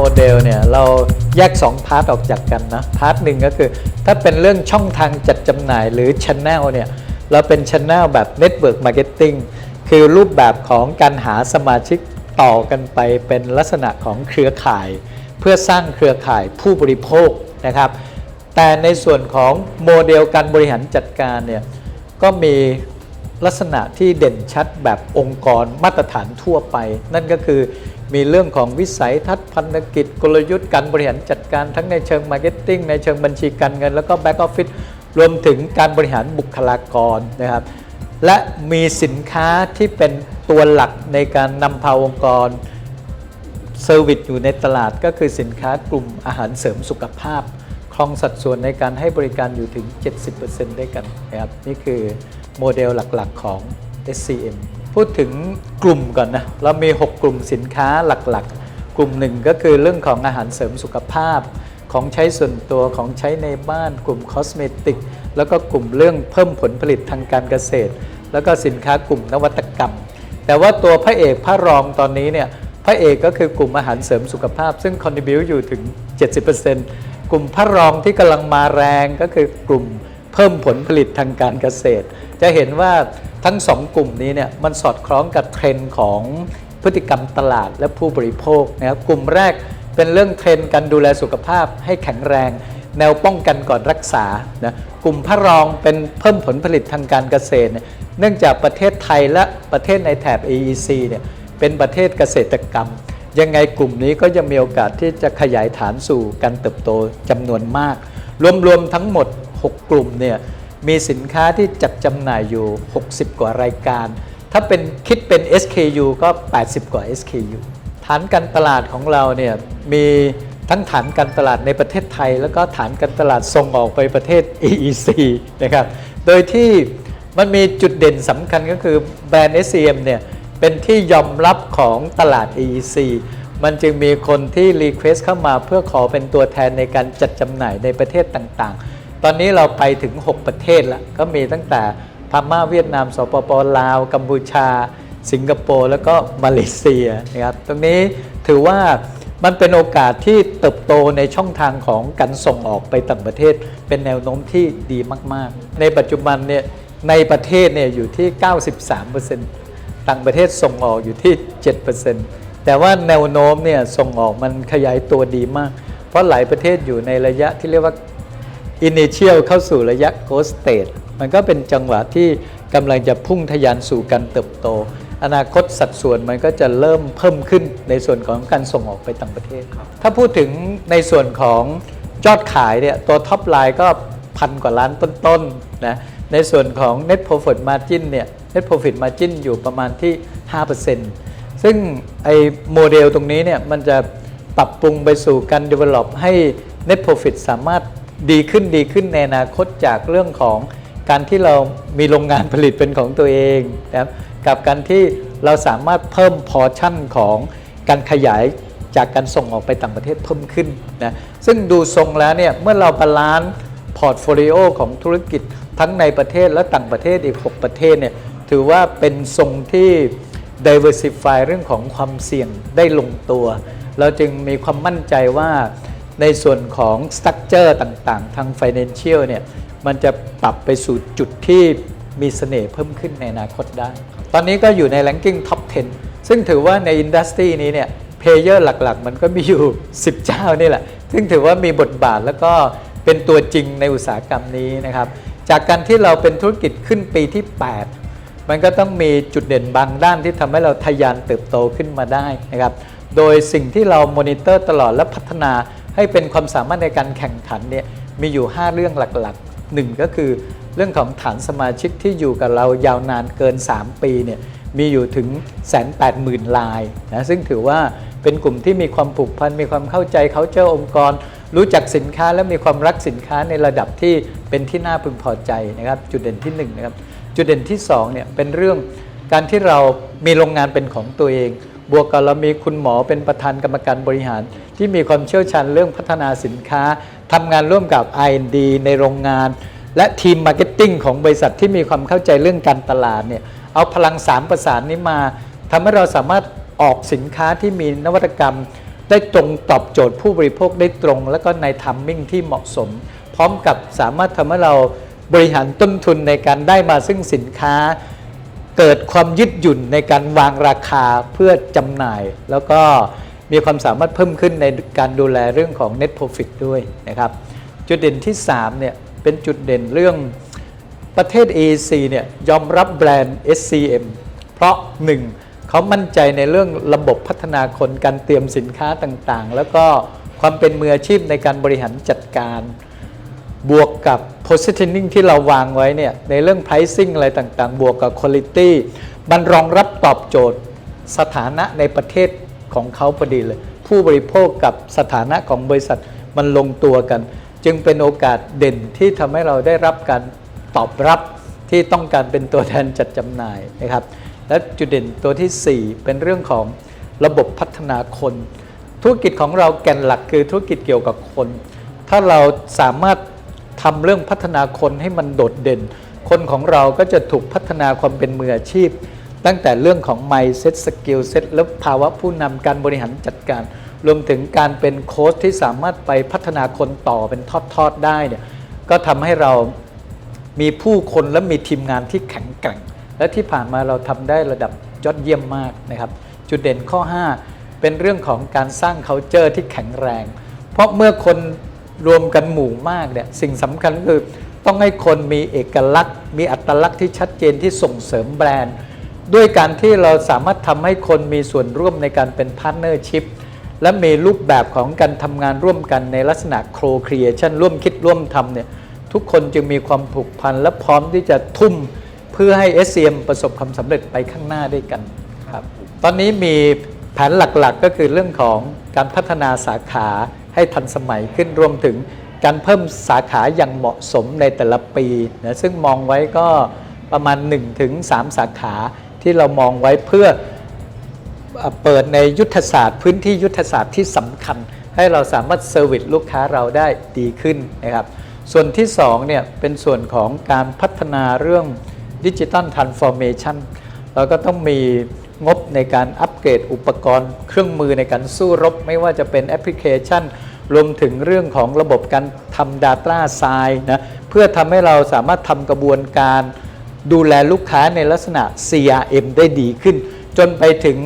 โมเดลเนี่ยเราแยก 2 พาร์ทออกจากกันนะ พาร์ทหนึ่งก็คือ ถ้าเป็นเรื่องช่องทางจัดจำหน่ายหรือช n แนลเนี่ยเราเป็นช n แนลแบบ Network Marketing คือรูปแบบของการหาสมาชิกต่อกันไปเป็นลักษณะของเครือข่าย เพื่อสร้างเครือข่ายผู้บริโภคนะครับแต่ในส่วนของโมเดลการบริหารจัดการเนี่ยก็มี ลักษณะที่เด่นชัดแบบองค์กรมาตรฐานทั่วไป นั่นก็คือมีเรื่องของวิสัยทัศน์พันธกิจกลยุทธ์การบริหารจัดการทั้งในเชิงมาร์เก็ตติ้งในเชิงบัญชีการเงิน แล้วก็แบ็กออฟฟิศรวมถึงการบริหารบุคลากรนะครับและมีสินค้าที่เป็นตัวหลักในการนำพาองค์กรเซอร์วิสอยู่ในตลาดก็คือสินค้ากลุ่มอาหารเสริมสุขภาพครองสัดส่วนในการให้บริการอยู่ถึง 70%ด้วยกันนะครับนี่คือ โมเดลหลักๆของ SCM พูดถึงกลุ่มก่อนนะ เรามี 6 กลุ่มสินค้าหลักๆ กลุ่มหนึ่งก็คือเรื่องของอาหารเสริมสุขภาพ ของใช้ส่วนตัวของใช้ในบ้าน กลุ่มคอสเมติก แล้วก็กลุ่มเรื่องเพิ่มผลผลิตทางการเกษตร แล้วก็สินค้ากลุ่มนวัตกรรม แต่ว่าตัวพระเอกพระรองตอนนี้เนี่ยพระเอกก็คือกลุ่มอาหารเสริมสุขภาพ ซึ่งคอนดิบิวอยู่ถึง 70%กลุ่มพระรองที่กำลังมาแรงก็คือกลุ่ม พิ่มผลผลิตทางการเกษตร จะเห็นว่าทั้งสองกลุ่มนี้เนี่ยมันสอดคล้องกับเทรนด์ของพฤติกรรมตลาดและผู้บริโภคนะครับกลุ่มแรกเป็นเรื่องเทรนด์การดูแลสุขภาพให้แข็งแรง แนวป้องกันก่อนรักษานะกลุ่มพระรองเป็นเพิ่มผลผลิตทางการเกษตร เนื่องจากประเทศไทยและประเทศในแถบ AEC เนี่ยเป็นประเทศเกษตรกรรม ยังไงกลุ่มนี้ก็จะมีโอกาสที่จะขยายฐานสู่การเติบโตจำนวนมาก รวมๆทั้งหมด 6 กลุ่มเนี่ยมีสินค้าที่จัดจำหน่ายอยู่ 60 กว่ารายการ ถ้าเป็นคิดเป็น SKU ก็ 80 กว่า SKU ฐานการตลาดของเราเนี่ยมีทั้งฐานการตลาดในประเทศไทย แล้วก็ฐานการตลาดส่งออกไปประเทศ EEC นะครับ โดยที่มันมีจุดเด่นสำคัญก็คือแบรนด์ SCM เนี่ยเป็นที่ยอมรับของตลาด EEC มันจึงมีคนที่รีเควสเข้ามาเพื่อขอเป็นตัวแทนในการจัดจำหน่ายในประเทศต่างๆ ตอนนี้เราไปถึง 6 ประเทศแล้วก็มีตั้งแต่พม่าเวียดนามสปปลาว กัมพูชา สิงคโปร์แล้วก็มาเลเซียนะครับตรงนี้ถือว่ามันเป็นโอกาสที่เติบโตในช่องทางของการส่งออกไปต่างประเทศ เป็นแนวโน้มที่ดีมาก ๆ ในปัจจุบันเนี่ยในประเทศเนี่ยอยู่ที่ 93%ต่างประเทศส่งออกอยู่ที่ 7%แต่ว่าแนวโน้มเนี่ยส่งออกมันขยายตัวดีมาก เพราะหลายประเทศอยู่ในระยะที่เรียกว่า Initial เข้าสู่ระยะ Growth Stage มันก็เป็นจังหวะที่กำลังจะพุ่งทะยานสู่การเติบโต อนาคตสัดส่วนมันก็จะเริ่มเพิ่มขึ้นในส่วนของการส่งออกไปต่างประเทศ ถ้าพูดถึงในส่วนของยอดขายเนี่ยตัวท็อปไลน์ก็พันกว่าล้านต้นๆนะในส่วนของ Net Profit Margin เนี่ย Net Profit Margin อยู่ประมาณที่ 5%ซึ่งไอ้โมเดลตรงนี้เนี่ยมันจะปรับปรุงไปสู่การ develop ให้ Net Profit สามารถ ดีขึ้นดีขึ้นในอนาคตจากเรื่องของการที่เรามีโรงงานผลิตเป็นของตัวเองนะครับกับการที่เราสามารถเพิ่มพอชั่นของการขยายจากการส่งออกไปต่างประเทศเพิ่มขึ้นนะซึ่งดูทรงแล้วเนี่ยเมื่อเราบาลานซ์พอร์ตโฟลิโอของธุรกิจทั้งในประเทศและต่างประเทศอีก 6 ประเทศเนี่ยถือว่าเป็นทรงที่ diversify เรื่องของความเสี่ยงได้ลงตัว เราจึงมีความมั่นใจว่า ในส่วนของ structure ต่างๆ ทาง financial เนี่ยมันจะปรับไปสู่จุดที่มีเสน่ห์เพิ่มขึ้นในอนาคตได้ ตอนนี้ก็อยู่ใน ranking top 10 ซึ่งถือว่าในอินดัสทรีนี้เนี่ยเพลเยอร์หลักๆ มันก็มีอยู่ 10 เจ้านี่แหละ ซึ่งถือว่ามีบทบาทแล้วก็เป็นตัวจริงในอุตสาหกรรมนี้นะครับ จากการที่เราเป็นธุรกิจขึ้นปีที่ 8 มันก็ต้องมีจุดเด่นบางด้านที่ทำให้เราทะยานเติบโตขึ้นมาได้นะครับ โดยสิ่งที่เรามอนิเตอร์ตลอดและพัฒนา ให้เป็นความสามารถในการแข่งขันเนี่ยมีอยู่ 5 เรื่องหลักๆหนึ่งก็คือเรื่องของฐานสมาชิกที่อยู่กับเรายาวนานเกิน 3 ปีเนี่ยมีอยู่ถึงแสนแปดหมื่นลายนะซึ่งถือว่าเป็นกลุ่มที่มีความผูกพัน มีความเข้าใจเขาเจ้าองค์กร รู้จักสินค้าและมีความรักสินค้าในระดับที่เป็นที่น่าพึงพอใจนะครับจุดเด่นที่1นงนะครับจุดเด่นที่2เนี่ยเป็นเรื่องการที่เรามีโรงงานเป็นของตัวเอง บวกกับเรามีคุณหมอเป็นประธานกรรมการบริหาร ที่มีความเชี่ยวชาญเรื่องพัฒนาสินค้าทำงานร่วมกับ R&D ในโรงงาน และทีมมาร์เก็ตติ้งของบริษัทที่มีความเข้าใจเรื่องการตลาดเนี่ยเอาพลังสามประสานนี้มาทำให้เราสามารถออกสินค้าที่มีนวัตกรรม ได้ตรงตอบโจทย์ผู้บริโภคได้ตรง แล้วก็ในทัมมิ่งที่เหมาะสม พร้อมกับสามารถทำให้เราบริหารต้นทุนในการได้มาซึ่งสินค้า เกิดความยืดหยุ่นในการวางราคาเพื่อจำหน่าย แล้วก็มีความสามารถเพิ่มขึ้นในการดูแลเรื่องของ net profit ด้วยนะครับ จุดเด่นที่3เนี่ยเป็นจุดเด่นเรื่องประเทศ AEC เนี่ยยอมรับแบรนด์ SCM เพราะ 1. เขามั่นใจในเรื่องระบบพัฒนาคนการเตรียมสินค้าต่างๆ แล้วก็ความเป็นมืออาชีพในการบริหารจัดการ กับ positioning ที่เราวางไว้เนี่ยในเรื่อง pricing อะไรต่างๆ บวกกับ quality มันรองรับตอบโจทย์สถานะในประเทศของเขาพอดีเลย ผู้บริโภคกับสถานะของบริษัทมันลงตัวกัน จึงเป็นโอกาสเด่นที่ทำให้เราได้รับการตอบรับที่ต้องการเป็นตัวแทนจัดจำหน่ายนะครับ และจุดเด่นตัวทีสี่4 เป็นเรื่องของระบบพัฒนาคน ธุรกิจของเราแก่นหลักคือธุรกิจเกี่ยวกับคน ถ้าเราสามารถ ทำเรื่องพัฒนาคนให้มันโดดเด่น คนของเราก็จะถูกพัฒนาความเป็นมืออาชีพ ตั้งแต่เรื่องของ mindset skill set และภาวะผู้นำการบริหารจัดการ รวมถึงการเป็นโค้ชที่สามารถไปพัฒนาคนต่อเป็นทอดๆได้เนี่ยก็ทำให้เรามีผู้คนและมีทีมงานที่แข็งแกร่ง และที่ผ่านมาเราทำได้ระดับยอดเยี่ยมมากนะครับ จุดเด่นข้อ 5 เป็นเรื่องของการสร้าง culture ที่แข็งแรง เพราะเมื่อคน รวมกันหมู่มากเนี่ยสิ่งสำคัญก็คือต้องให้คนมีเอกลักษณ์ มีอัตลักษณ์ที่ชัดเจนที่ส่งเสริมแบรนด์ ด้วยการที่เราสามารถทำให้คนมีส่วนร่วมในการเป็นพาร์ทเนอร์ชิพและมีรูปแบบของการทำงานร่วมกันในลักษณะโครครีเอชันร่วมคิดร่วมทำเนี่ยทุกคนจึงมีความผูกพันและพร้อมที่จะทุ่มเพื่อให้ SCM ประสบความสำเร็จไปข้างหน้าด้วยกันครับตอนนี้มีแผนหลักๆก็คือเรื่องของการพัฒนาสาขา ให้ทันสมัยขึ้นรวมถึงการเพิ่มสาขาอย่างเหมาะสมในแต่ละปีนะซึ่งมองไว้ก็ประมาณ 1-3 สาขาที่เรามองไว้เพื่อเปิดในยุทธศาสตร์ พื้นที่ยุทธศาสตร์ที่สำคัญ ให้เราสามารถเซอร์วิสลูกค้าเราได้ดีขึ้นนะครับส่วนที่2เนี่ยเป็นส่วนของการพัฒนาเรื่องดิจิ t a ลทรานส์ฟอร์เมชันเราก็ต้องมีงบในการอัปเกรดอุปกรณ์เครื่องมือในการสู้รบ ไม่ว่าจะเป็นแอปพลิเคชัน รวมถึงเรื่องของระบบการทำ Data s i e n นะเพื่อทำให้เราสามารถทำกระบวนการดูแลลูกค้าในลักษณะ CRM ได้ดีขึ้น จนไปถึง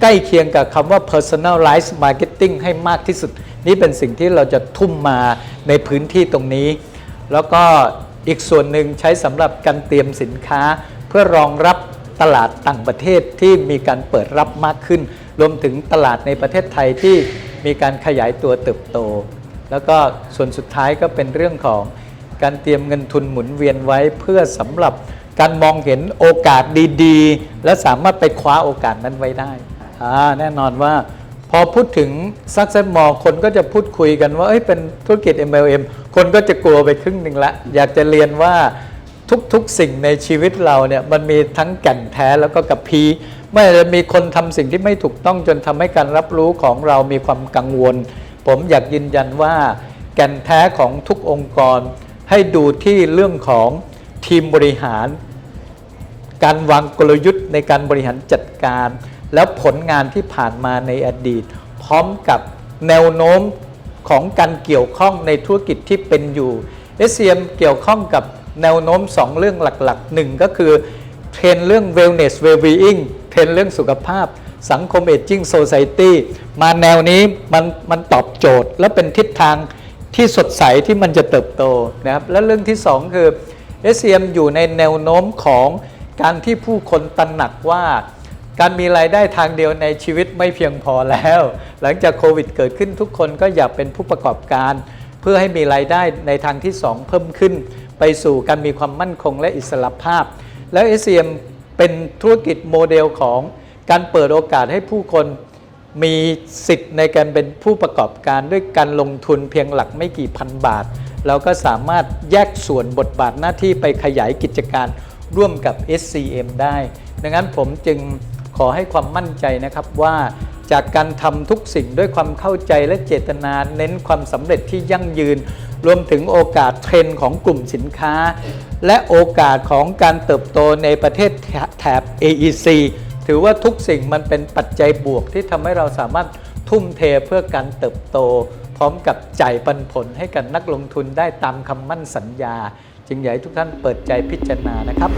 ใกล้เคียงกับคำว่า personalized marketing ให้มากที่สุด นี่เป็นสิ่งที่เราจะทุ่มมาในพื้นที่ตรงนี้ แล้วก็อีกส่วนหนึ่งใช้สำหรับการเตรียมสินค้า เพื่อรองรับตลาดต่างประเทศที่มีการเปิดรับมากขึ้น รวมถึงตลาดในประเทศไทยที่ มีการขยายตัวเติบโต แล้วก็ส่วนสุดท้ายก็เป็นเรื่องของการเตรียมเงินทุนหมุนเวียนไว้เพื่อสำหรับการมองเห็นโอกาสดีๆ และสามารถไปคว้าโอกาสนั้นไว้ได้แน่นอนว่าพอพูดถึงซักเซ s มอคนก็จะพูดคุยกันว่าเอ้ยเป็นธุรกิจ MLM คนก็จะกลัวไปครึ่งหนึ่งละ อยากจะเรียนว่าทุกๆสิ่งในชีวิตเราเนี่ยมันมีทั้งแก่นแท้แล้วก็กับพี เมื่อจะมีคนทำสิ่งที่ไม่ถูกต้องจนทำให้การรับรู้ของเรามีความกังวล ผมอยากยืนยันว่า แก่นแท้ของทุกองค์กร ให้ดูที่เรื่องของทีมบริหาร การวางกลยุทธ์ในการบริหารจัดการ แล้วผลงานที่ผ่านมาในอดีต พร้อมกับแนวโน้มของการเกี่ยวข้องในธุรกิจที่เป็นอยู่ SCM เกี่ยวข้องกับแนวโน้ม 2 เรื่องหลักๆหนึ่งก็คือเทรนเรื่อง wellness well-being เทรนด์เรื่องสุขภาพ สังคม aging society มาแนวนี้มันมันตอบโจทย์ และเป็นทิศทางที่สดใสที่มันจะเติบโตนะครับและเรื่องที่ 2 คือ SCM อยู่ในแนวโน้มของการที่ผู้คนตระหนักว่า การมีรายได้ทางเดียวในชีวิตไม่เพียงพอแล้ว หลังจากโควิดเกิดขึ้นทุกคนก็อยากเป็นผู้ประกอบการ เพื่อให้มีรายได้ในทางที่ 2 เพิ่มขึ้น ไปสู่การมีความมั่นคงและอิสระภาพ แล้ว SCM เป็นธุรกิจโมเดลของการเปิดโอกาสให้ผู้คนมีสิทธิ์ในการเป็นผู้ประกอบการด้วยการลงทุนเพียงหลักไม่กี่พันบาท เราก็สามารถแยกส่วนบทบาทหน้าที่ไปขยายกิจการร่วมกับ SCM ได้ ดังนั้นผมจึงขอให้ความมั่นใจนะครับว่า จากการทำทุกสิ่งด้วยความเข้าใจและเจตนาเน้นความสำเร็จที่ยั่งยืน รวมถึงโอกาสเทรนด์ของกลุ่มสินค้า และโอกาสของการเติบโตในประเทศแถบ AEC ถือว่าทุกสิ่งมันเป็นปัจจัยบวกที่ทำให้เราสามารถทุ่มเทเพื่อการเติบโต พร้อมกับจ่ายปันผลให้กับนักลงทุนได้ตามคำมั่นสัญญา จึงอยากให้ทุกท่านเปิดใจพิจารณานะครับ